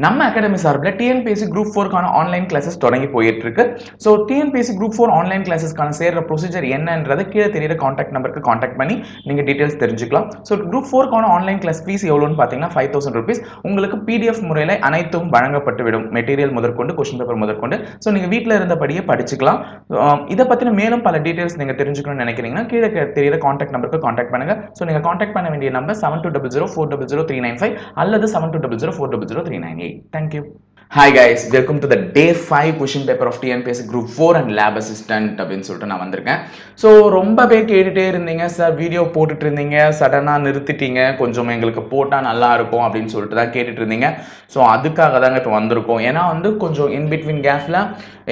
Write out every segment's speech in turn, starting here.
நம்ம அகாடமி சார்பில் TNPSC group ஃபோருக்கான ஆன்லைன் கிளாஸஸ் தொடங்கி போயிட்டு இருக்கு so TNPSC group four online கிளாஸஸ்க்கான சேர்ற ப்ரொசீஜர் என்னன்றதை கீழே தெரியுற காண்டாக்ட் நம்பருக்கு காண்டாக்ட் பண்ணி நீங்கள் டீட்டெயில்ஸ் தெரிஞ்சுக்கலாம். ஸோ குரூப் ஃபோருக்கான ஆன்லைன் கிளாஸ் ஃபீஸ் எவ்வளோன்னு பார்த்தீங்கன்னா ஃபைவ் தௌசண்ட் ருபீஸ் உங்களுக்கு பிடிஎஃப் முறையில் அனைத்தும் வழங்கப்பட்டு விடும். மெட்டீரியல் முதற்கொண்டு கொஸ்டின் பேப்பர் முதற்கொண்டு. ஸோ நீங்கள் வீட்டில் இருந்தபடியே படிச்சுக்கலாம். இதை பற்றின மேலும் பல டீட்டெயில்ஸ் நீங்கள் தெரிஞ்சுக்கணும்னு நினைக்கிறீங்கன்னா கீழே கே- தெரியுற காண்டாக்ட் நம்பருக்கு காண்டாக்ட் பண்ணுங்க. ஸோ நீங்கள் காண்டாக்ட் பண்ண வேண்டிய number seven two double zero four double zero three nine five அல்லது seven two double zero four double zero three nine eight thank you hi guys welcome to the day five question paper of TNPSC group four and lab assistant அப்படின்னு சொல்லிட்டு நான் வந்திருக்கேன். So ரொம்ப பேர் கேட்டுகிட்டே இருந்தீங்க sir video போட்டுட்டு இருந்தீங்க சடனாக நிறுத்திட்டீங்க. கொஞ்சம் எங்களுக்கு போட்டால் நல்லா இருக்கும் அப்படின்னு சொல்லிட்டு தான் கேட்டுட்டு இருந்தீங்க. ஸோ அதுக்காக தாங்க இப்போ வந்திருக்கோம். ஏன்னா வந்து கொஞ்சம் இன் பிட்வீன் கேப்பில்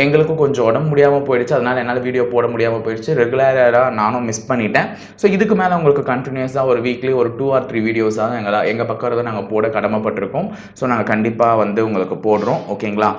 எங்களுக்கும் கொஞ்சம் உடம்பு முடியாமல் போயிடுச்சு. அதனால் என்னால் வீடியோ போட முடியாமல் போயிடுச்சு. ரெகுலராக நானும் மிஸ் பண்ணிட்டேன். ஸோ இதுக்கு மேலே உங்களுக்கு கண்டினியூஸாக ஒரு வீக்லி ஒரு டூ ஆர் த்ரீ வீடியோஸாக எங்களை எங்கள் பக்கம் இருந்து நாங்கள் போட கடமைப்பட்டிருக்கோம். ஸோ நாங்கள் கண்டிப்பாக வந்து உங்களுக்கு போடுறோம். ஓகேங்களா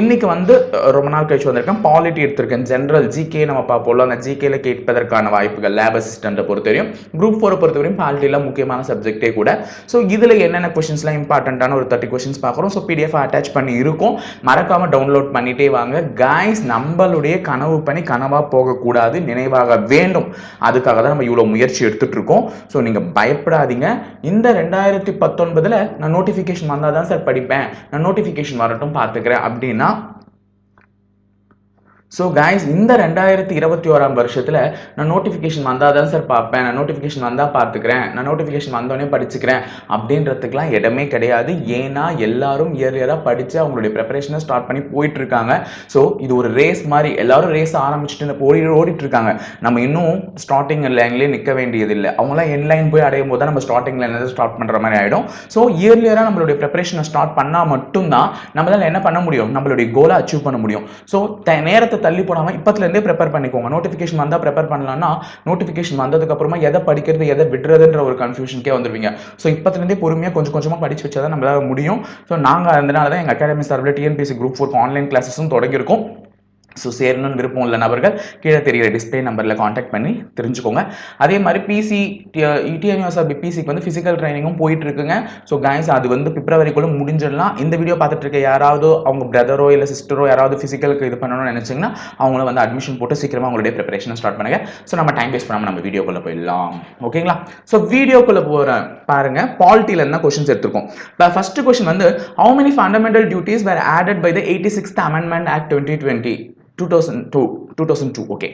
இன்றைக்கி இன்னைக்கு வந்து ரொம்ப நாள் கழிச்சு வந்திருக்கேன். பாலிட்டி எடுத்திருக்கேன். ஜென்ரல் ஜிகே நம்ம பார்ப்போம்ல. அந்த ஜிகேல கேட்பதற்கான வாய்ப்புகள் லேப் அசிஸ்டண்ட்டை பொறுத்தவரையும் குரூப் ஃபோரை பொறுத்தவரையும் பாலிட்டியில் முக்கியமான சப்ஜெக்டே கூட. ஸோ இதில் என்னென்ன கொஷின்ஸ்லாம் இம்பார்ட்டண்ட்டான ஒரு தேர்ட்டி கொஷின்ஸ் பார்க்குறோம். ஸோ பிடிஎஃப் அட்டாச் பண்ணி இருக்கும். மறக்காமல் டவுன்லோட் பண்ணிட்டே வாங்க. கைஸ் நம்மளுடைய கனவு பணி கனவாக போகக்கூடாது நினைவாக வேண்டும். அதுக்காக தான் நம்ம இவ்வளோ முயற்சி எடுத்துட்டு இருக்கோம். ஸோ நீங்கள் பயப்படாதீங்க. இந்த ரெண்டாயிரத்தி பத்தொன்பதில் நான் நோட்டிஃபிகேஷன் வந்தால் தான் சார் படிப்பேன். நான் நோட்டிஃபிகேஷன் வரட்டும் பார்த்துக்கிறேன். அப்படின்னா ஸோ கைஸ் இந்த ரெண்டாயிரத்தி இருபத்தி ஓராம் வருஷத்தில் நான் நோட்டிஃபிகேஷன் வந்தால் தான் சார் பார்ப்பேன். நான் நோட்டிஃபிகேஷன் வந்தால் பார்த்துக்கிறேன். நான் நோட்டிஃபிகேஷன் வந்தோடனே படிச்சுக்கிறேன். அப்படின்றதுக்கெலாம் இடமே கிடையாது. ஏன்னா எல்லாரும் இயர் இயராக படித்து அவங்களுடைய ப்ரிப்பரேஷனை ஸ்டார்ட் பண்ணி போயிட்டு இருக்காங்க ஸோ இது ஒரு ரேஸ் மாதிரி. எல்லாரும் ரேஸ் ஆரம்பிச்சுட்டு ஓடி ஓடிட்டு இருக்காங்க நம்ம இன்னும் ஸ்டார்டிங் லைன்லேயே நிற்க வேண்டியதில்லை. அவங்களாம் என் லைன் போய் அடையும் போது தான் நம்ம ஸ்டார்டிங் லைன்ல ஸ்டார்ட் பண்ணுற மாதிரி ஆகிடும் ஸோ இயர்லியராக நம்மளுடைய ப்ரிப்பரேஷனை ஸ்டார்ட் பண்ணால் மட்டும்தான் நம்மளால என்ன பண்ண முடியும்? நம்மளுடைய கோலை அச்சீவ் பண்ண முடியும். ஸோ நேரத்தை தள்ளி போடாமல் இப்போத்துலேருந்தே ப்ரிப்பேர் பண்ணிக்கோங்க. நோட்டிஃபிகேஷன் வந்தால் ப்ரிப்பேர் பண்ணலாம்னா நோட்டிஃபிகேஷன் வந்ததுக்கப்புறமா எதை படிக்கிறது எதை விடுறதுன்ற ஒரு கன்ஃபியூஷனுக்கே வந்துருவீங்க. ஸோ இப்போத்துலேருந்தே பொறுமையாக கொஞ்சம் கொஞ்சமாக படிச்சு வச்சா தான் நம்மளால முடியும். ஸோ நாங்கள் அதனால தான் எங்கள் அகாடமி சார்பில் டிஎன்பிஎஸ்சி குரூப் ஃபோர் ஆன்லைன் கிளாஸஸும் தொடங்கியிருக்கோம். ஸோ சேரணும்னு விருப்பம் உள்ள நபர்கள் கீழே தெரிகிற டிஸ்பிளே நம்பரில் காண்டாக்ட் பண்ணி தெரிஞ்சுக்கோங்க. அதே மாதிரி பிசி இடிஎன்யூஎஸ்ஆர்பி பிசிக்கு வந்து ஃபிசிக்கல் ட்ரைனிங்கும் போயிட்டு இருக்குங்க. ஸோ கைஸ் அது வந்து பிப்ரவரிக்குள்ள முடிஞ்சிடலாம். இந்த வீடியோ பார்த்துட்டு இருக்க யாராவது அவங்க பிரதரோ இல்லை சிஸ்டரோ யாராவது ஃபிசிக்கலுக்கு இது பண்ணணும்னு நினச்சிங்கன்னா அவங்கள வந்து அட்மிஷன் போட்டு சீக்கிரமாக அவங்களுடைய ப்ரிப்பரேஷன் ஸ்டார்ட் பண்ணுங்க. ஸோ நம்ம டைம் வேஸ்ட் பண்ணாமல் நம்ம வீடியோக்குள்ளே போயிடலாம். ஓகேங்களா ஸோ வீடியோக்குள்ளே போகிறேன் பாருங்க பாலிட்டியில் என்ன கொஷின்ஸ் எடுத்திருக்கோம். ஃபர்ஸ்ட் கொஸ்டின் வந்து how many fundamental duties were added by the eighty sixth amendment act twenty twenty 2002 two thousand two okay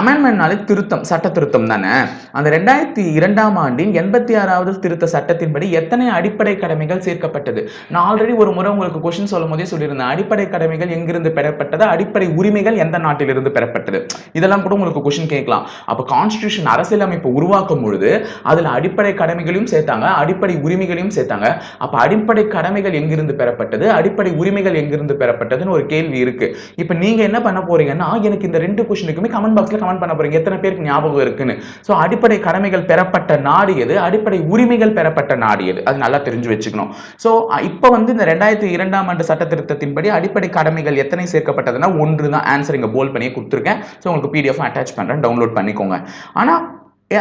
அமெண்ட்மெண்ட்னாலே திருத்தம் சட்ட திருத்தம் தானே. அந்த ரெண்டாயிரத்தி இரண்டாம் ஆண்டின் எண்பத்தி ஆறாவது திருத்த சட்டத்தின்படி எத்தனை அடிப்படை கடமைகள் சேர்க்கப்பட்டது? நான் ஆல்ரெடி ஒரு முறை உங்களுக்கு கொஸ்டின் சொல்லும் போதே சொல்லியிருந்தேன். அடிப்படை கடமைகள் எங்கிருந்து பெறப்பட்டது? அடிப்படை உரிமைகள் எந்த நாட்டிலிருந்து பெறப்பட்டது? இதெல்லாம் கூட உங்களுக்கு கொஸ்டின் கேட்கலாம். அப்போ கான்ஸ்டியூஷன் அரசியலமைப்பு உருவாக்கும் பொழுது அதில் அடிப்படை கடமைகளையும் சேர்த்தாங்க அடிப்படை உரிமைகளையும் சேர்த்தாங்க. அப்போ அடிப்படை கடமைகள் எங்கிருந்து பெறப்பட்டது? அடிப்படை உரிமைகள் எங்கிருந்து பெறப்பட்டதுன்னு ஒரு கேள்வி இருக்கு. இப்போ நீங்க என்ன பண்ண போறீங்கன்னா எனக்கு இந்த ரெண்டு கொஷனுக்குமே கமெண்ட் பாக்ஸில் கமெண்ட் பண்ண போறீங்க. எத்தனை பேருக்கு ஞாபகம் இருக்குன்னு? ஸோ அடிப்படை கடமைகள் பெறப்பட்ட நாடு எது? அடிப்படை உரிமைகள் பெறப்பட்ட நாடு எது? அது நல்லா தெரிஞ்சு வச்சுக்கணும். ஸோ இப்போ வந்து இந்த ரெண்டாயிரத்தி இரண்டாம் ஆண்டு சட்ட திருத்தத்தின்படி அடிப்படை கடமைகள் எத்தனை சேர்க்கப்பட்டதுன்னா ஒன்று தான் ஆன்சர் இங்கே போல் பண்ணி கொடுத்துருக்கேன். ஸோ உங்களுக்கு பிடிஎஃப் அட்டாச் பண்ணுறேன் டவுன்லோட் பண்ணிக்கோங்க. ஆனால்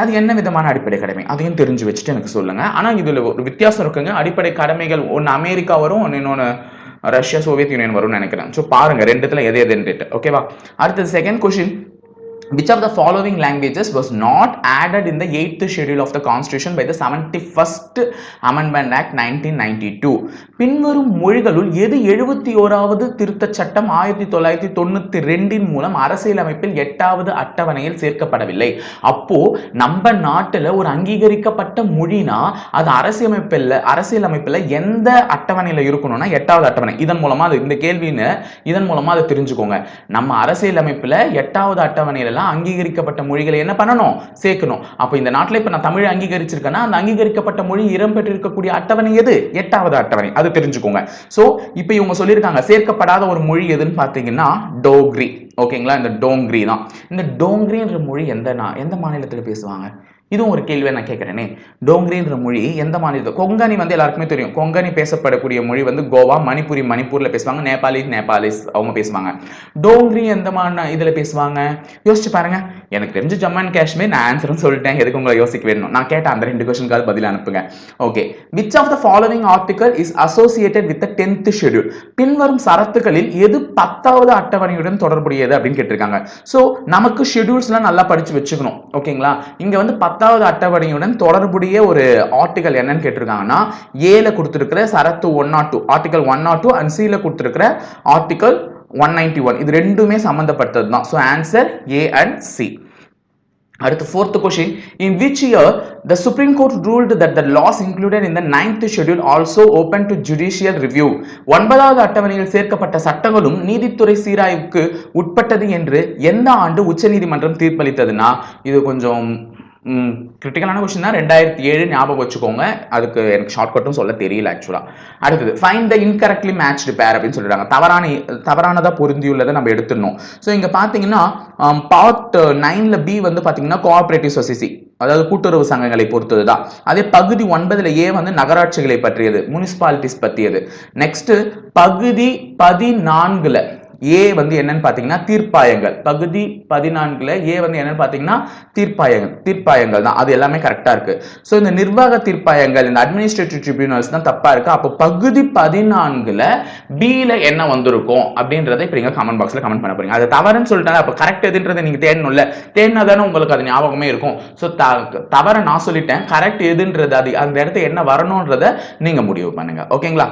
அது என்ன விதமான அடிப்படை கடமை? அதையும் தெரிஞ்சு வச்சுட்டு எனக்கு சொல்லுங்க. ஆனால் இதில் ஒரு வித்தியாசம் இருக்குங்க. அடிப்படை கடமைகள் ஒன்று அமெரிக்கா வரும் ஒன்று இன்னொன்று ரஷ்யா சோவியத் யூனியன் வரும்னு நினைக்கிறேன். ஸோ பாருங்க ரெண்டுத்துல எது எதுன்ட்டு ஓகேவா அடுத்தது second question which of the following languages was not added in the 8th schedule of the constitution by the 71st amendment act 1992 பின்வரும் மொழிகளுள் எது எழுபத்தி ஓராவது திருத்தச் சட்டம் ஆயிரத்தி தொள்ளாயிரத்தி தொண்ணூத்தி ரெண்டின் மூலம் அரசியலமைப்பில் எட்டாவது அட்டவணையில் சேர்க்கப்படவில்லை? அப்போ நம்ம நாட்டில் ஒரு அங்கீகரிக்கப்பட்ட மொழினா அது அரசியலமைப்பில் அரசியலமைப்பில் எந்த அட்டவணையில் இருக்கணும்னா எட்டாவது அட்டவணை. இதன் மூலமா அது இந்த கேள்வின்னு இதன் மூலமா அதை தெரிஞ்சுக்கோங்க. நம்ம அரசியலமைப்பில் எட்டாவது அட்டவணையில எல்லாம் அங்கீகரிக்கப்பட்ட மொழிகளை என்ன பண்ணணும்? சேர்க்கணும். அப்போ இந்த நாட்டில் இப்போ நான் தமிழ் அங்கீகரிச்சிருக்கேன்னா அந்த அங்கீகரிக்கப்பட்ட மொழி இடம்பெற்றிருக்கக்கூடிய அட்டவணை எது? எட்டாவது அட்டவணை. அது தெரிஞ்சுக்கோங்க. ஸோ இப்போ இவங்க சொல்லியிருக்காங்க சேர்க்கப்படாத ஒரு மொழி எதுன்னு பார்த்தீங்கன்னா டோக்ரி ஓகேங்களா? இந்த டோங்க்ரி தான். இந்த டோங்ரின்ற மொழி எந்த எந்த மாநிலத்தில் பேசுவாங்க? இதுவும் ஒரு கேள்வியை நான் கேட்குறேனே. டோங்கிரின்ற மொழி எந்த மாநிலத்தில் கொங்கனி வந்து எல்லாருக்குமே தெரியும். கொங்கனி பேசப்படக்கூடிய மொழி வந்து கோவா மணிப்பூரி மணிப்பூரில் பேசுவாங்க நேபாளி நேபாளிஸ் அவங்க பேசுவாங்க. டோங்கிரி எந்த மாநில இதில் பேசுவாங்க? யோசிச்சு பாருங்க. எனக்கு தெரிஞ்சு ஜம்மு அண்ட் காஷ்மீர் நான் ஆன்சர்னு சொல்லிட்டேன். எதுக்கு உங்களை யோசிக்க வேணும்? நான் கேட்ட அந்த ரெண்டு கொஸ்டினுக்காக பதில் அனுப்புங்க. Okay which of the following article is associated with the tenth schedule பின்வரும் சரத்துகளில் எது பத்தாவது அட்டவணையுடன் தொடர்புடையது அப்படின்னு கேட்டிருக்காங்க. ஸோ நமக்கு ஷெடியூல்ஸ்லாம் நல்லா படிச்சு வச்சுக்கணும். ஓகேங்களா இங்க வந்து பத்தாவது அட்டவணையுடன் தொடர்புடைய ஒரு ஆர்டிகல் என்னன்னு கேட்டிருக்காங்கன்னா ஏல கொடுத்துருக்கிற சரத்து one naught two article one naught two and சியில் கொடுத்துருக்கிற ஆர்டிகல் ஒன் நைன்டி ஒன் இது ரெண்டுமே சம்மந்தப்பட்டது தான் so answer A and C அடுத்து fourth question in which year the Supreme Court ruled that the laws included in the ninth schedule also open to judicial review ஒன்பதாவது அட்டவணையில் சேர்க்கப்பட்ட சட்டங்களும் நீதித்துறை சீராய்வுக்கு உட்பட்டது என்று எந்த ஆண்டு உச்சநீதிமன்றம் தீர்ப்பளித்ததுன்னா இது கொஞ்சம் கிரிட்டிக்கலான கொஸ்டின் தான் ரெண்டாயிரத்தி ஏழு ஞாபகம் வச்சுக்கோங்க. அதுக்கு எனக்கு ஷார்ட்கட்டும் சொல்ல தெரியல ஆக்சுவலா அடுத்தது ஃபைன் த இன்கரெக்ட்லி மேட்ச்டு பேர் அப்படின்னு சொல்லிடுறாங்க. தவறான தவறானதா பொருந்தியுள்ளதை நம்ம எடுத்துடணும். ஸோ இங்க பாத்தீங்கன்னா பார்ட் நைன்ல பி வந்து பாத்தீங்கன்னா கோஆபரேட்டிவ் சொசைட்டி அதாவது கூட்டுறவு சங்கங்களை பொறுத்தது தான் அதே பகுதி ஒன்பதுல ஏ வந்து நகராட்சிகளை பற்றியது முனிசிபாலிட்டிஸ் பற்றியது நெக்ஸ்ட் பகுதி பதினான்குல ஏ வந்து என்னன்னு பார்த்தீங்கன்னா தீர்ப்பாயங்கள். பகுதி பதினான்குல ஏ வந்து என்னன்னு பார்த்தீங்கன்னா தீர்ப்பாயங்கள். தீர்ப்பாயங்கள் தான். அது எல்லாமே கரெக்டாக இருக்கு. ஸோ இந்த நிர்வாக தீர்ப்பாயங்கள் இந்த அட்மினிஸ்ட்ரேட்டிவ் ட்ரிபியூனல்ஸ் தான் தப்பா இருக்கு. அப்போ பகுதி பதினான்குல பியில் என்ன வந்திருக்கும் அப்படின்றத இப்போ நீங்கள் கமெண்ட் பாக்ஸில் கமெண்ட் பண்ண போறீங்க. அது தவறுன்னு சொல்லிட்டாங்க அப்போ கரெக்ட் எதுன்றதை நீங்கள் தேடணும்ல. தேடினா தானே உங்களுக்கு அது ஞாபகமே இருக்கும். ஸோ தவறை நான் சொல்லிட்டேன். கரெக்ட் எதுன்றது அது அந்த இடத்துல என்ன வரணுன்றதை நீங்க முடிவு பண்ணுங்க. ஓகேங்களா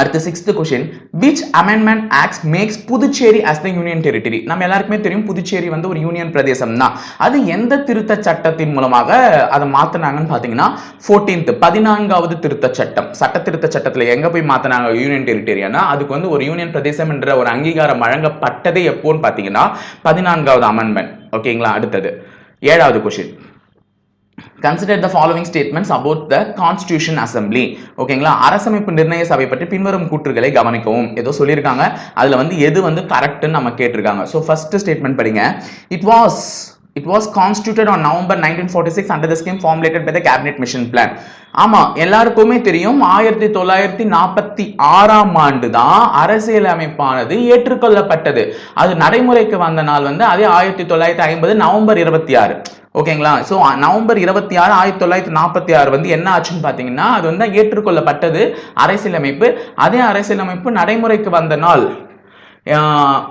அடுத்து sixth question which amendment act makes Puducherry as the union territory நம்ம எல்லாருக்குமே தெரியும் புதுச்சேரி வந்து ஒரு யூனியன் பிரதேசம் தான் அது எந்த திருத்த சட்டத்தின் மூலமாக அதை மாத்தினாங்கன்னு பார்த்தீங்கன்னா ஃபோர்டீன்த் பதினான்காவது திருத்த சட்டம். சட்ட திருத்த சட்டத்தில் எங்கே போய் மாத்தினாங்க யூனியன் டெரிட்டரியானா அதுக்கு வந்து ஒரு யூனியன் பிரதேசம் என்ற ஒரு அங்கீகாரம் வழங்கப்பட்டதே எப்போன்னு பார்த்தீங்கன்னா பதினான்காவது அமெண்ட்மெண்ட் ஓகேங்களா அடுத்தது. ஏழாவது question consider the following statements about the constitution assembly ஓகேங்களா அரசமைப்பு நிர்ணய சபை பற்றி பின்வரும் கூற்றுகளை கவனிக்கவும். ஏதோ சொல்லியிருக்காங்க. அதில் வந்து எது வந்து கரெக்ட்னு நம்ம கேட்டிருக்காங்க. ஸோ ஃபர்ஸ்ட் ஸ்டேட்மெண்ட் படிங்க. It was it was constituted on November nineteen forty six under the scheme formulated by the cabinet mission plan ஆமா எல்லாருக்குமே தெரியும். ஆயிரத்தி தொள்ளாயிரத்தி நாற்பத்தி ஆறாம் ஆண்டு தான் அரசியலமைப்பானது ஏற்றுக்கொள்ளப்பட்டது. அது நடைமுறைக்கு வந்த நாள் வந்து அதே ஆயிரத்தி தொள்ளாயிரத்தி ஐம்பது நவம்பர் இருபத்தி ஆறு. ஓகேங்களா? ஸோ நவம்பர் இருபத்தி ஆறு ஆயிரத்தி தொள்ளாயிரத்தி நாற்பத்தி ஆறு வந்து என்ன ஆச்சுன்னு பார்த்தீங்கன்னா அது வந்து ஏற்றுக்கொள்ளப்பட்டது அரசியலமைப்பு. அதே அரசியலமைப்பு நடைமுறைக்கு வந்த நாள்.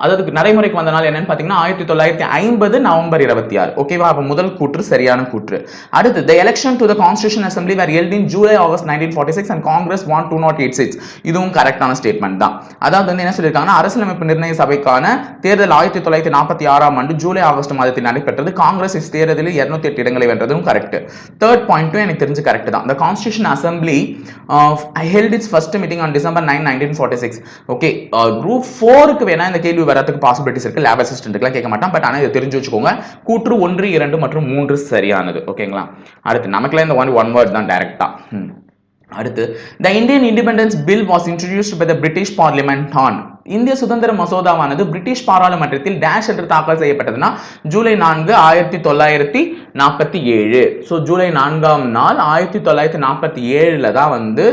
அதாவது நடைமுறைக்கு வந்த நாள் என்னன்னு பார்த்தீங்கன்னா ஆயிரத்தி தொள்ளாயிரத்தி ஐம்பது நவம்பர் இருபத்தி ஆறு. ஓகேவா அப்போ முதல் கூற்று சரியான கூற்று. அடுத்து the election to the constitution assembly were held in July August nineteen forty six and Congress one two naught eight six இதுவும் கரெக்டான ஸ்டேட்மெண்ட் தான். அதாவது வந்து என்ன சொல்லியிருக்காங்கன்னா அரசியலமைப்பு நிர்ணய சபைக்கான தேர்தல் ஆயிரத்தி தொள்ளாயிரத்தி நாற்பத்தி ஆறாம் ஆண்டு ஜூலை ஆகஸ்ட் மாதத்தில் நடைபெற்றது. காங்கிரஸ் இஸ் தேர்தலில் இருநூத்தி எட்டு இடங்களை வென்றதும் கரெக்ட் தேர்ட் பாயிண்ட்டும் எனக்கு தெரிஞ்சு கரெக்ட் தான். The constitution assembly held its first meeting on December nine nineteen forty six okay group ஃபோருக்கு வேணா இந்த கேள்வி வரதுக்கு பாசிபிலிட்டிஸ் இருக்கு. லேப் அசிஸ்டன்ட்டுக்குலாம் கேட்க மாட்டான். பட் ஆனால் இதை தெரிஞ்சு வச்சுக்கோங்க. கூற்று ஒன்று இரண்டு மற்றும் மூன்று சரியானது. ஓகேங்களா அடுத்து நமக்குலாம் இந்த ஒன் ஒன் வேர்ட் தான் டேரக்டா அடுத்து the Indian independence bill was introduced by the British parliament on இந்திய சுதந்திர மசோதாவானது பிரிட்டிஷ் பாராளுமன்றத்தில் டேஷ் என்று தாக்கல் செய்யப்பட்டதுன்னா ஜூலை நான்கு ஆயிரத்தி தொள்ளாயிரத்தி நாற்பத்தி ஏழு. ஸோ ஜூலை நான்காம் நாள் ஆயிரத்தி தொள்ளாயிரத்தி நாற்பத்தி ஏழில் தான் வந்து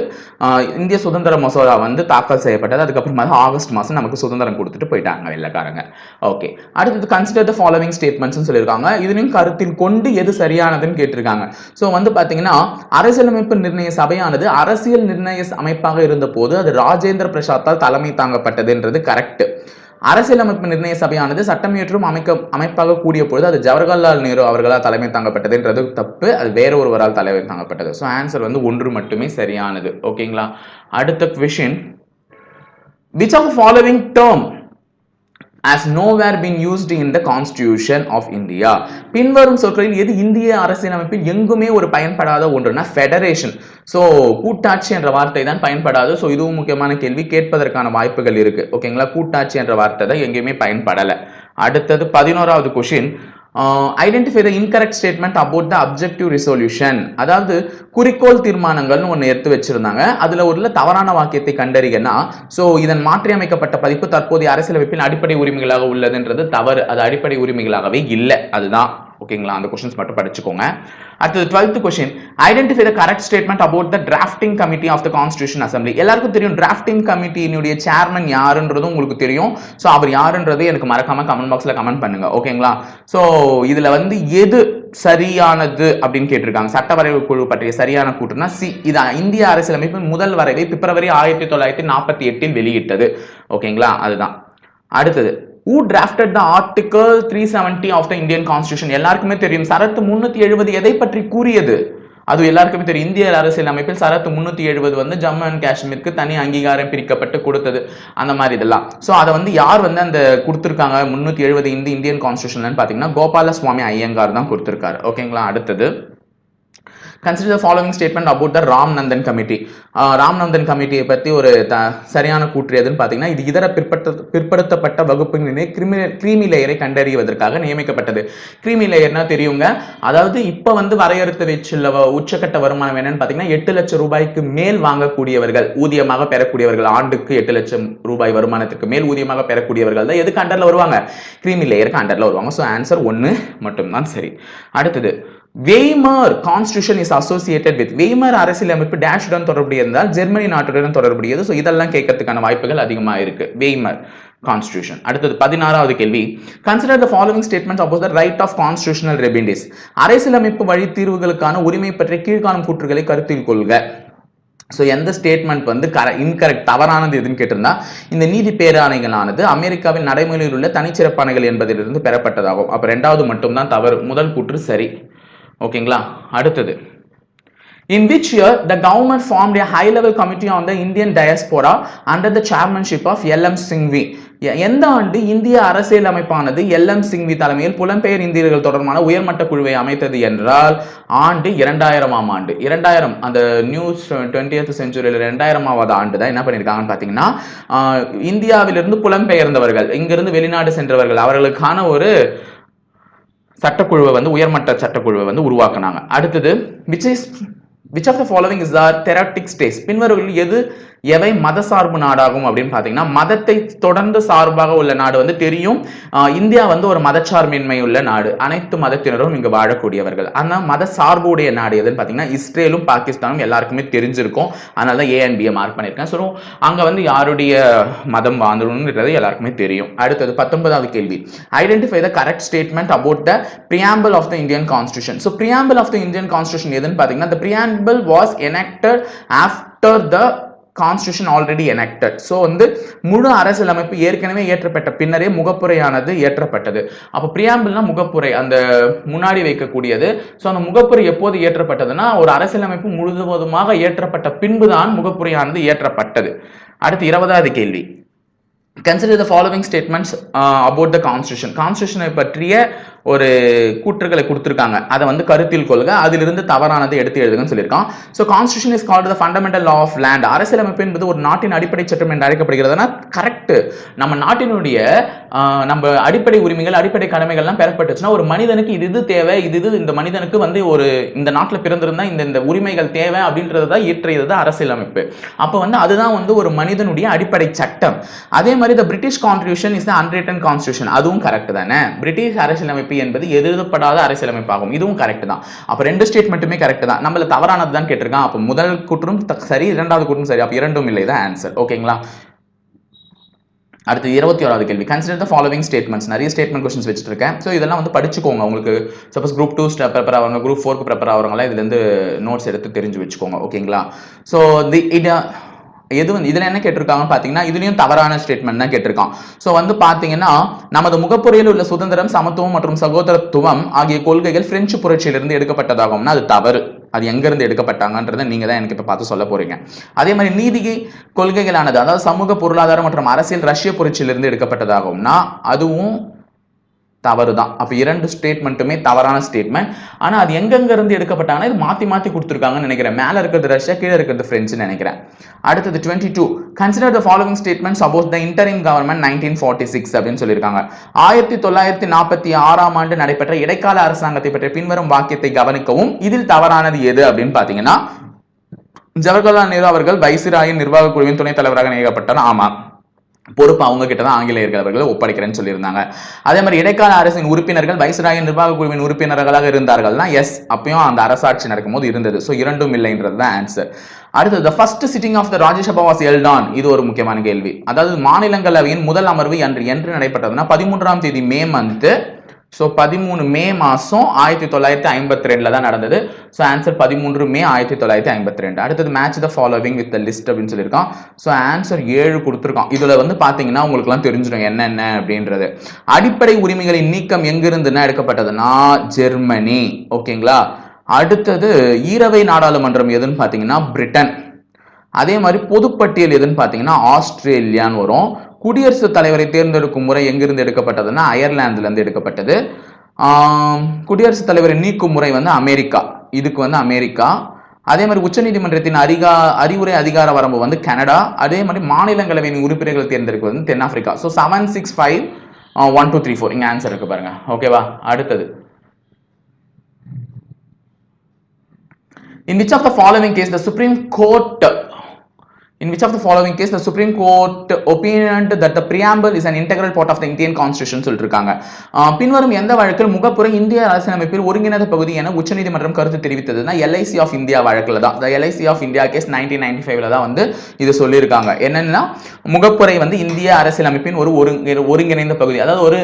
இந்திய சுதந்திர மசோதா வந்து தாக்கல் செய்யப்பட்டது. அதுக்கப்புறமா தான் ஆகஸ்ட் மாதம் நமக்கு சுதந்திரம் கொடுத்துட்டு போயிட்டாங்க வெள்ளக்காரங்க. ஓகே அடுத்தது கன்சிடர் த ஃபாலோவிங் ஸ்டேட்மெண்ட்ஸ்னு சொல்லியிருக்காங்க. இதனையும் கருத்தில் கொண்டு எது சரியானதுன்னு கேட்டிருக்காங்க. ஸோ வந்து பார்த்தீங்கன்னா அரசியலமைப்பு நிர்ணய சபையானது அரசியல் நிர்ணய அமைப்பாக இருந்த போது அது ராஜேந்திர பிரசாத்தால் தலைமை தாங்கப்பட்டதுன்றது கரெக்ட் அரசியலமைப்பு நிர்ணய சபையானது சட்டம் இயற்றும் அமைக்க அமைப்பாக கூடிய பொழுது அது ஜவஹர்லால் நேரு அவர்களால் தலைமை தாங்கப்பட்டதுன்றது தப்பு. அது வேற ஒருவரால் தலைமை தாங்கப்பட்டது. ஸோ ஆன்சர் வந்து ஒன்று மட்டுமே சரியானது. ஓகேங்களா அடுத்த question which of following term as nowhere been used in the constitution of India. பின்வரும் சொற்களில் எது இந்திய அரசியலமைப்பில் எங்குமே ஒரு பயன்படாத ஒன்றுனா ஃபெடரேஷன் ஸோ கூட்டாட்சி என்ற வார்த்தை தான் பயன்படாது. ஸோ இதுவும் முக்கியமான கேள்வி. கேட்பதற்கான வாய்ப்புகள் இருக்கு. ஓகேங்களா கூட்டாட்சி என்ற வார்த்தை தான் எங்கேயுமே பயன்படலை. அடுத்தது பதினோராவது question identify the incorrect statement about the objective resolution அதாவது குறிக்கோள் தீர்மானங்கள்னு ஒன்று எடுத்து வச்சிருந்தாங்க. அதில் ஒரு தவறான வாக்கியத்தை கண்டறிகன்னா ஸோ இதன் மாற்றியமைக்கப்பட்ட பதிப்பு தற்போதைய அரசியலமைப்பின் அடிப்படை உரிமைகளாக உள்ளதுன்றது தவறு. அது அடிப்படை உரிமைகளாகவே இல்லை. அதுதான். ஓகேங்களா அந்த கொஸ்டின்ஸ் மட்டும் படிச்சுக்கோங்க. அடுத்தது twelfth question identify the correct statement about the drafting committee of the constitution assembly எல்லாருக்கும் தெரியும் டிராஃப்டிங் கமிட்டியினுடைய சேர்மன் யாருன்றதும் உங்களுக்கு தெரியும். ஸோ அவர் யாருன்றது எனக்கு மறக்காம கமெண்ட் பாக்ஸ்ல கமெண்ட் பண்ணுங்க ஓகேங்களா ஸோ இதுல வந்து எது சரியானது அப்படின்னு கேட்டிருக்காங்க. சட்டவரைவு குழு பற்றிய சரியான கூட்டுனா சி. இது இந்திய அரசியலமைப்பின் முதல் வரைவை பிப்ரவரி ஆயிரத்தி தொள்ளாயிரத்தி நாற்பத்தி எட்டில் வெளியிட்டது. ஓகேங்களா அதுதான். அடுத்தது who drafted the article three seventy of the Indian constitution எல்லாருக்குமே தெரியும். சரத்து முன்னூத்தி எழுபது எதை பற்றி கூறியது? அது எல்லாருக்குமே தெரியும். இந்திய அரசியல் அமைப்பில் சரத்து முன்னூத்தி எழுபது வந்து ஜம்மு அண்ட் காஷ்மீருக்கு தனி அங்கீகாரம் பிரிக்கப்பட்டு கொடுத்தது. அந்த மாதிரி இதெல்லாம். ஸோ அதை வந்து யார் வந்து அந்த கொடுத்துருக்காங்க? முன்னூத்தி எழுபது இந்த இந்தியன் கான்ஸ்டியூஷன்லன்னு பார்த்தீங்கன்னா கோபால சுவாமி ஐயங்கார் தான் கொடுத்துருக்காரு. ஓகேங்களா அடுத்தது. Consider the following statement about the Ram Nandan committee Ram Nandan கமிட்டியை பற்றி ஒரு த சரியான கூற்று எதுன்னு பார்த்தீங்கன்னா இது இதர பிற்படுத்த பிற்படுத்தப்பட்ட வகுப்புகளிலே கிரிமி கிரீமி லேயரை கண்டறிவதற்காக நியமிக்கப்பட்டது. கிரீமி லேயர்னா தெரியுங்க. அதாவது இப்போ வந்து வரையறுத்து வச்சுள்ள உச்சக்கட்ட வருமானம் என்னன்னு பார்த்தீங்கன்னா எட்டு லட்சம் ரூபாய்க்கு மேல் வாங்கக்கூடியவர்கள் ஊதியமாக பெறக்கூடியவர்கள் ஆண்டுக்கு எட்டு லட்சம் ரூபாய் வருமானத்திற்கு மேல் ஊதியமாக பெறக்கூடியவர்கள் தான் எதுக்கு அண்டரில் வருவாங்க? கிரீமி லேயருக்கு அண்டரில் வருவாங்க. ஸோ ஆன்சர் ஒன்று மட்டும்தான் சரி. அடுத்தது Weimar constitution is associated with Weimar அரசியலமைப்பு டேஷுடன் தொடர்புடைய இருந்தால் ஜெர்மனி நாட்டுடன் தொடர்புடையது. ஸோ இதெல்லாம் கேட்கறதுக்கான வாய்ப்புகள் அதிகமாக இருக்கு. வெய்மர் கான்ஸ்டியூஷன் அடுத்தது பதினாறாவது கேள்வி. Consider the following statement upholds the right of constitutional remedies அரசியலமைப்பு வழி தீர்வுகளுக்கான உரிமை பற்றிய கீழ்காணும் கூற்றுகளை கருத்தில் கொள்க. ஸோ எந்த ஸ்டேட்மெண்ட் வந்து கர இன்கரெக்ட் தவறானது எதுன்னு கேட்டிருந்தா இந்த நீதி பேராணைகளானது அமெரிக்காவின் நடைமுறையில் உள்ள தனிச்சிறப்பானைகள் என்பதிலிருந்து பெறப்பட்டதாகும். அப்போ ரெண்டாவது மட்டும்தான் தவறு. முதல் கூற்று சரி. ஓகேங்களா அடுத்தது In which year the government formed a high-level committee on the Indian diaspora under the chairmanship of L.M. Singhvi. எ- எந்த ஆண்டு இந்திய அரசியல் அமைப்பானது எல் எம் சிங்வி தலைமையில் புலம்பெயர் இந்தியர்கள் தொடர்பான உயர்மட்ட குழுவை அமைத்தது என்றால் ஆண்டு இரண்டாயிரமாம் ஆண்டு இரண்டாயிரம் அந்த நியூஸ் டுவெண்ட்டியத் செஞ்சுரியில் இரண்டாயிரமாவது ஆண்டு தான் என்ன பண்ணியிருக்காங்கன்னு பார்த்தீங்கன்னா இந்தியாவிலிருந்து புலம்பெயர்ந்தவர்கள் இங்கிருந்து வெளிநாடு சென்றவர்கள் அவர்களுக்கான ஒரு சட்டக்குழுவை வந்து உயர்மட்ட சட்டக்குழுவை வந்து உருவாக்குனாங்க. அடுத்தது which is which of the following is are theocratic states பின்வருகளில் எது எவை மத சார்பு நாடாகும் அப்படின்னு பார்த்தீங்கன்னா மதத்தை தொடர்ந்து சார்பாக உள்ள நாடு வந்து தெரியும். இந்தியா வந்து ஒரு மதச்சார்பின்மை உள்ள நாடு. அனைத்து மதத்தினரும் இங்கு வாழக்கூடியவர்கள். ஆனால் மத சார்பு உடைய நாடு எதுன்னு பார்த்தீங்கன்னா இஸ்ரேலும் பாகிஸ்தானும் எல்லாருக்குமே தெரிஞ்சிருக்கும். அதனால தான் ஏஎன்பியை மார்க் பண்ணியிருக்கேன். ஸோ அங்கே வந்து யாருடைய மதம் வாழ்ந்துருன்றது எல்லாருக்குமே தெரியும். அடுத்தது பத்தொன்பதாவது கேள்வி. Identify the correct statement about the preamble of the Indian constitution so preamble of the Indian constitution எதுன்னு பார்த்தீங்கன்னா the preamble was enacted after the constitution already enacted so வந்து முழு அரசியலமைப்பு ஏற்கனவே ஏற்றப்பட்ட பின்னரே முகப்புரையானது ஏற்றப்பட்டது அப்போ பிரியாம்பிள்னா முகப்புரை அந்த முன்னாடி வைக்கக்கூடியது. ஸோ அந்த முகப்புரை எப்போது ஏற்றப்பட்டதுன்னா ஒரு அரசியலமைப்பு முழுவதுமாக ஏற்றப்பட்ட பின்புதான் முகப்புரையானது ஏற்றப்பட்டது அடுத்து இருபதாவது கேள்வி. Consider the following statements about the constitution கான்ஸ்டியூஷனை பற்றிய ஒரு கூற்றுகளை கொடுத்துருக்காங்க. அதை வந்து கருத்தில் கொள்க. அதிலிருந்து தவறானதை எடுத்து எழுதுங்கன்னு சொல்லியிருக்கான். So constitution is called the fundamental law of land அரசியலமைப்பு என்பது ஒரு நாட்டின் அடிப்படை சட்டம் என்று அழைக்கப்படுகிறதுனா கரெக்ட் நம்ம நாட்டினுடைய நம்ம அடிப்படை உரிமைகள் அடிப்படை கடமைகள்லாம் பெறப்பட்டுச்சுன்னா ஒரு மனிதனுக்கு இது இது தேவை இது இது இந்த மனிதனுக்கு வந்து ஒரு இந்த நாட்டில் பிறந்திருந்தா இந்த இந்த உரிமைகள் தேவை அப்படின்றது தான் இயற்றியது தான் அரசியலமைப்பு. அப்போ வந்து அதுதான் வந்து ஒரு மனிதனுடைய அடிப்படை சட்டம். அதே மாதிரி the British constitution is the unwritten constitution அதுவும் கரெக்ட் தானே? பிரிட்டிஷ் அரசியலமைப்பு என்பது எழுதப்படாத அரசியலமைப்பாகும். இதுவும் கரெக்ட் தான். அப்போ ரெண்டு ஸ்டேட்மெண்ட்டுமே கரெக்ட் தான். நம்மள தவறானது தான் கேட்டிருக்கான். அப்போ முதல் குற்றம் சரி இரண்டாவது குற்றம் சரி. அப்போ இரண்டும் இல்லை. தான் ஆன்சர் ஓகேங்களா அடுத்து இருபத்தி ஓராவது கேள்வி. கன்சிடர் த ஃபாலோவிங் ஸ்டேட்மெண்ட்ஸ் நிறைய ஸ்டேட்மெண்ட் கொஸ்டின்ஸ் வச்சுட்டு இருக்கேன் ஸோ இதெல்லாம் வந்து படிச்சுக்கோங்க. உங்களுக்கு சப்போஸ் குரூப் டூ ப்ரிப்பேர் ஆகிறவங்க குரூப் ஃபோருக்கு ப்ரிப்பேர் ஆகிறவங்களாம் இதுலேருந்து நோட்ஸ் எடுத்து தெரிஞ்சு வச்சுக்கோங்க. ஓகேங்களா ஸோ தி இட் எது வந்து இதில் என்ன கேட்டிருக்காங்கன்னு பார்த்தீங்கன்னா இதுலேயும் தவறான ஸ்டேட்மெண்ட் தான் கேட்டிருக்கான். ஸோ வந்து பார்த்தீங்கன்னா நமது முகப்புறையில் உள்ள சுதந்திரம் சமத்துவம் மற்றும் சகோதரத்துவம் ஆகிய கொள்கைகள் பிரெஞ்சு புரட்சியிலிருந்து எடுக்கப்பட்டதாகும்னா அது தவறு. அது எங்கேருந்து எடுக்கப்பட்டாங்கன்றதை நீங்கள் தான் எனக்கு இப்போ பார்த்து சொல்ல போகிறீங்க அதே மாதிரி நீதி கொள்கைகளானது அதாவது சமூக பொருளாதாரம் மற்றும் அரசியல் ரஷ்ய புரட்சியிலிருந்து எடுக்கப்பட்டதாகும்னா அதுவும் தவறு தான் அப்போ இரண்டு ஸ்டேட்மெண்ட்டுமே தவறான ஸ்டேட்மெண்ட் ஆனால் அது எங்கெங்க இருந்து எடுக்கப்பட்டாங்கன்னா இது மாற்றி மாற்றி கொடுத்துருக்காங்கன்னு நினைக்கிறேன். மேலே இருக்கிறது ரஷ்யா கீழே இருக்கிறது ஃப்ரெண்ட்ஸ்னு நினைக்கிறேன். அடுத்தது twenty two consider the following statements about the interim government nineteen forty six அப்படின்னு சொல்லியிருக்காங்க. ஆயிரத்தி தொள்ளாயிரத்தி நாற்பத்தி ஆறாம் ஆண்டு நடைபெற்ற இடைக்கால அரசாங்கத்தை பற்றிய பின்வரும் வாக்கியத்தை கவனிக்கவும். இதில் தவறானது எது அப்படின்னு பார்த்தீங்கன்னா ஜவஹர்லால் நேரு அவர்கள் வைசிராயின் நிர்வாக குழுவின் துணைத் தலைவராக நியமிக்கப்பட்டார் ஆமா பொறுப்பு அவங்க கிட்ட தான் ஆங்கிலேயர்கள் அவர்களை ஒப்படைக்கிறேன்னு சொல்லியிருந்தாங்க. அதே மாதிரி இடைக்கால அரசின் உறுப்பினர்கள் வைஸ்ராய் நிர்வாக குழுவின் உறுப்பினர்களாக இருந்தார்கள்னா எஸ் அப்பயும் அந்த அரசாட்சி நடக்கும்போது இருந்தது. ஸோ இரண்டும் இல்லைன்றது தான் ஆன்சர் அடுத்தது the first sitting of the Rajya Sabha was held on இது ஒரு முக்கியமான கேள்வி. அதாவது மாநிலங்களவையின் முதல் அமர்வு அன்று என்று நடைபெற்றதுன்னா பதிமூன்றாம் தேதி மே மந்த்து ஸோ பதிமூணு மே மாதம் ஆயிரத்தி தொள்ளாயிரத்தி ஐம்பத்தி ரெண்டில் தான் நடந்தது. ஸோ ஆன்சர் பதிமூன்று மே ஆயிரத்தி தொள்ளாயிரத்தி ஐம்பத்தி ரெண்டு அடுத்தது match the following with the list அப்படின்னு சொல்லியிருக்கான். ஸோ ஆன்சர் ஏழு கொடுத்துருக்கான். இதில் வந்து பார்த்தீங்கன்னா உங்களுக்குலாம் தெரிஞ்சிடும் என்னென்ன அப்படின்றது. அடிப்படை உரிமைகளின் நீக்கம் எங்கிருந்துன்னா எடுக்கப்பட்டதுன்னா ஜெர்மனி. ஓகேங்களா? அடுத்தது ஈரவை நாடாளுமன்றம் எதுன்னு பார்த்தீங்கன்னா பிரிட்டன். அதே மாதிரி பொதுப்பட்டியல் எதுன்னு பார்த்தீங்கன்னா ஆஸ்திரேலியான்னு வரும். குடியரசுத் தலைவரை தேர்ந்தெடுக்கும் முறை எங்கிருந்து எடுக்கப்பட்டதுன்னா அயர்லாந்துல இருந்து எடுக்கப்பட்டது குடியரசுத் தலைவரை நீக்கும் முறை வந்து அமெரிக்கா. இதுக்கு வந்து அமெரிக்கா. அதே மாதிரி உச்சநீதிமன்றத்தின் அதிகா அறிவுரை அதிகார வரம்பு வந்து கனடா. அதே மாதிரி மாநிலங்களவையின் உறுப்பினர்கள் தேர்ந்தெடுக்கிறது வந்து தென்னாப்பிரிக்கா. So seven six five one two three four இங்கே ஆன்சர் இருக்கு பாருங்க. ஓகேவா அடுத்தது. In which of the following case the supreme court in which of the following case the Supreme Court opined that the preamble is an integral part of the Indian Constitution சொல்லிருக்காங்க. பின்வரும் எந்த வழக்கில் முகப்புற இந்திய அரசியலமைப்பில் ஒருங்கிணைந்த பகுதி என உச்சநீதிமன்றம் கருத்து தெரிவித்ததுன்னா எல்ஐசி ஆஃப் இந்தியா வழக்கில் தான். The LIC of India case nineteen ninety ஃபைவ்ல தான் வந்து இது சொல்லியிருக்காங்க என்னன்னா முகப்புரை வந்து இந்திய அரசியலமைப்பின் ஒரு ஒருங்கிணைந்த பகுதி. அதாவது ஒரு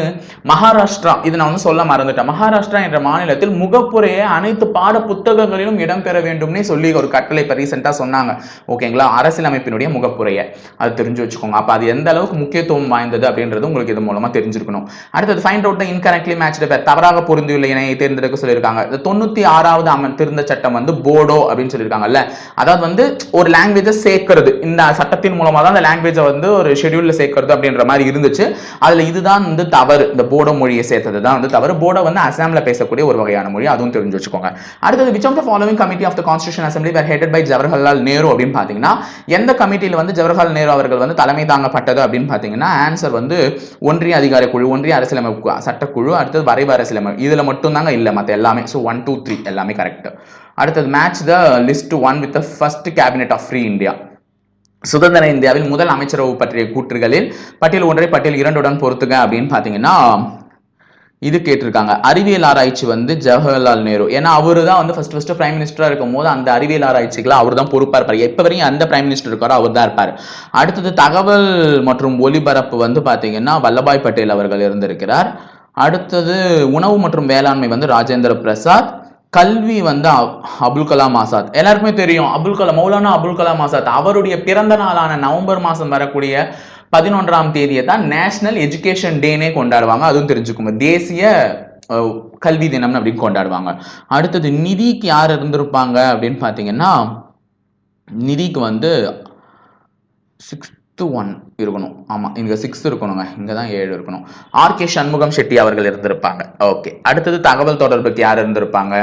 மகாராஷ்டிரா இது நான் வந்து சொல்ல மறந்துட்டேன். மகாராஷ்டிரா என்ற மாநிலத்தில் முகப்புரையை அனைத்து பாட புத்தகங்களிலும் இடம்பெற வேண்டும்னே சொல்லி ஒரு கட்டளை இப்போ ரீசெண்டாக சொன்னாங்க. ஓகேங்களா? அமைப்பினுடைய முகப்புரையை. அது தெரிஞ்சு வச்சுக்கோங்க. அப்போ அது எந்த அளவுக்கு முக்கியத்துவம் வாய்ந்தது அப்படின்றது உங்களுக்கு இது மூலமாக தெரிஞ்சிருக்கணும். அடுத்தது ஃபைண்ட் அவுட் இன்கரெக்ட்லி மேட்ச் தவறாக பொருந்தியுள்ள இணையை தேர்ந்தெடுக்க சொல்லியிருக்காங்க. இந்த தொண்ணூத்தி ஆறாவது அமர் திருந்த சட்டம் வந்து போடோ அப்படின்னு சொல்லியிருக்காங்கல்ல. அதாவது வந்து ஒரு லாங்குவேஜை சேர்க்கறது. இந்த சட்டத்தின் மூலமா தான் அந்த லாங்குவேஜை வந்து ஒரு ஷெடியூலில் சேர்க்கறது அப்படின்ற மாதிரி இருந்துச்சு. அதுல இதுதான் வந்து தவறு. இந்த போடோ மொழியை சேர்த்தது தான் வந்து தவறு. போடோ வந்து அசாம்ல பேசக்கூடிய ஒரு வகையான மொழி. அதுவும் தெரிஞ்சு வச்சுக்கோங்க. அடுத்தது which of the following committee of the constitution assembly were headed by Jawaharlal Nehru அப்படின்னு பார்த்தீங்கன்னா எந்த கமிட்டியில் வந்து ஜவஹர்லால் நேரு அவர்கள் வந்து தலைமை தாங்கப்பட்டது அப்படின்னு பார்த்தீங்கன்னா ஆன்சர் வந்து ஒன்றிய அதிகார குழு ஒன்றிய அரசியலமைப்பு கு- சட்டக்குழு அடுத்தது வரைவு அரசியலமைப்பு. இதுல மட்டும்தாங்க இல்லை மற்ற எல்லாமே. ஸோ ஒன் டூ த்ரீ எல்லாமே கரெக்ட் அடுத்தது match the list one with the first cabinet of free India சுதந்திர இந்தியாவில் முதல் அமைச்சரவு பற்றிய கூற்றுகளில் பட்டியல் ஒன்றை பட்டியல் இரண்டுடன் பொறுத்துங்க அப்படின்னு பார்த்தீங்கன்னா இது கேட்டிருக்காங்க. அறிவியல் ஆராய்ச்சி வந்து ஜவஹர்லால் நேரு. ஏன்னா அவரு தான் வந்து ஃபர்ஸ்ட் ஃபர்ஸ்ட் பிரைம் மினிஸ்டராக இருக்கும் போது அந்த அறிவியல் ஆராய்ச்சிக்கெல்லாம் அவர் தான் பொறுப்பாக இருப்பார் எப்போ வரையும் அந்த பிரைம் மினிஸ்டர் இருக்காரோ அவர் தான் இருப்பார். அடுத்தது தகவல் மற்றும் ஒலிபரப்பு வந்து பார்த்தீங்கன்னா வல்லபாய் பட்டேல் அவர்கள் இருந்திருக்கிறார். அடுத்தது உணவு மற்றும் வேளாண்மை வந்து ராஜேந்திர பிரசாத். கல்வி வந்து அப்- அபுல் கலாம் ஆசாத். எல்லாருக்குமே தெரியும் அபுல் கலாம் மௌலானா அபுல் கலாம் ஆசாத். அவருடைய பிறந்த நாளான நவம்பர் மாதம் வரக்கூடிய பதினொன்றாம் தேதியை தான் நேஷனல் எஜுகேஷன் டேனே கொண்டாடுவாங்க. அதுவும் தெரிஞ்சுக்கோங்க. தேசிய கல்வி தினம்னு அப்படின்னு கொண்டாடுவாங்க. அடுத்தது நிதிக்கு யார் இருந்திருப்பாங்க அப்படின்னு பார்த்தீங்கன்னா நிதிக்கு வந்து சிக்ஸ்த்து ஒன் இருக்கணும். ஆமாம் இங்கே சிக்ஸ்த் இருக்கணுங்க. இங்கே தான் ஏழு இருக்கணும். ஆர்கே சண்முகம் செட்டி அவர்கள் இருந்திருப்பாங்க. ஓகே அடுத்தது தகவல் தொடர்புக்கு யார் இருந்திருப்பாங்க?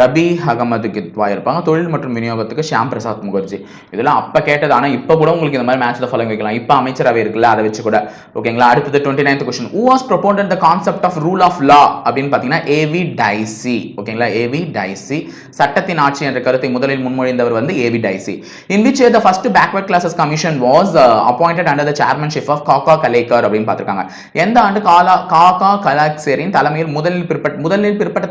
ரபி அகமது கித்வா இருப்பாங்க தொழில் மற்றும் விநியோகத்துக்கு ஷியாம் பிரசாத் முகர்ஜி. இதெல்லாம் அப்போ கேட்டது. ஆனால் இப்போ கூட உங்களுக்கு இந்த மாதிரி மேட்ச்ல ஃபாலோ வைக்கலாம். இப்போ அமைச்சரவை இருக்குல்ல அதை வச்சு கூட. ஓகேங்களா அடுத்தது twenty ninth question who was propounded the concept of rule of law அப்படின்னு பார்த்தீங்கன்னா ஏவி டைசி ஓகேங்களா ஏவி டைசி சட்டத்தின் ஆட்சி என்ற கருத்தை முதலில் முன்மொழிந்தவர் வந்து A V Dicey in which the first backward classes commission was appointed under the chairmanship of Kaka Kalelkar அப்படின்னு பார்த்துருக்காங்க. எந்த ஆண்டு காலா காக்கா கலாக்சேரின் தலைமையில் முதலில் பிற்பட்ட முதலில் பிற்பட்ட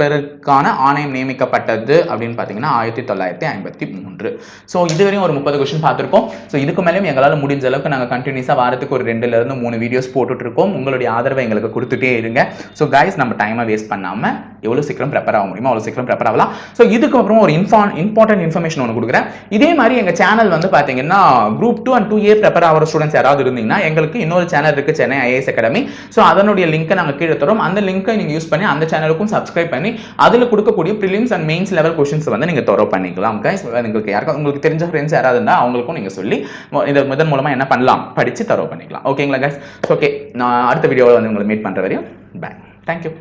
பெருக்கான ஆணையம் நியமிக்கப்பட்டது அப்படின்னு பார்த்தீங்கன்னா ஆயிரத்தி தொள்ளாயிரத்தி ஐம்பத்தி மூன்று. ஸோ இதுவரையும் ஒரு முப்பது கொஸ்டின் பார்த்துருக்கோம் ஸோ இதுக்கு மேலேயும் எங்களால் முடிஞ்ச அளவுக்கு நாங்கள் கண்டினியூஸாக வாரத்துக்கு ஒரு ரெண்டுல இருந்து மூணு வீடியோஸ் போட்டுட்ருக்கோம் உங்களுடைய ஆதரவை எங்களுக்கு கொடுத்துட்டே இருங்க. ஸோ கைஸ் நம்ம டைமை வேஸ்ட் பண்ணாமல் எவ்வளோ சீக்கிரம் ப்ரிப்பேர் ஆக முடியுமோ அவ்வளோ சீக்கிரம் ப்ரிப்பேர் ஆகலாம். ஸோ இதுக்கு அப்புறம் ஒரு இன்ஃபார்ம் இம்பார்ட்டன்ட் இன்ஃபர்மேஷன் ஒன்று கொடுக்குறேன். இதே மாதிரி எங்கள் சேனல் வந்து பார்த்தீங்கன்னா group two and two A prepare ஆகிற ஸ்டூடெண்ட்ஸ் யாராவது இருந்தீங்கன்னா எங்களுக்கு இன்னொரு சேனல் இருக்கு சென்னை ஐஏஎஸ் அகாடமி ஸோ அதனுடைய லிங்க்கை நாங்கள் கீழே தரோம் அந்த லிங்க்கை நீங்கள் யூஸ் பண்ணி அந்த சேனலுக்கும் சப்ஸ்கிரைப் பண்ணி அதில் கொடுக்கக்கூடிய prelims and mains level questions வந்து நீங்கள் தொடர் பண்ணிக்கலாம் கைஸ் உங்களுக்கு யாருக்கும் உங்களுக்கு தெரிஞ்ச ஃப்ரெண்ட்ஸ் யாராவது இருந்தால் அவங்களுக்கும் நீங்கள் சொல்லி இதை முதன் மூலமாக என்ன பண்ணலாம் படித்து தரோ பண்ணிக்கலாம். ஓகேங்களா கைஸ் ஓகே நான் அடுத்த வீடியோவில் வந்து உங்களை மீட் பண்ணுற வரையும் பாய் தேங்க்யூ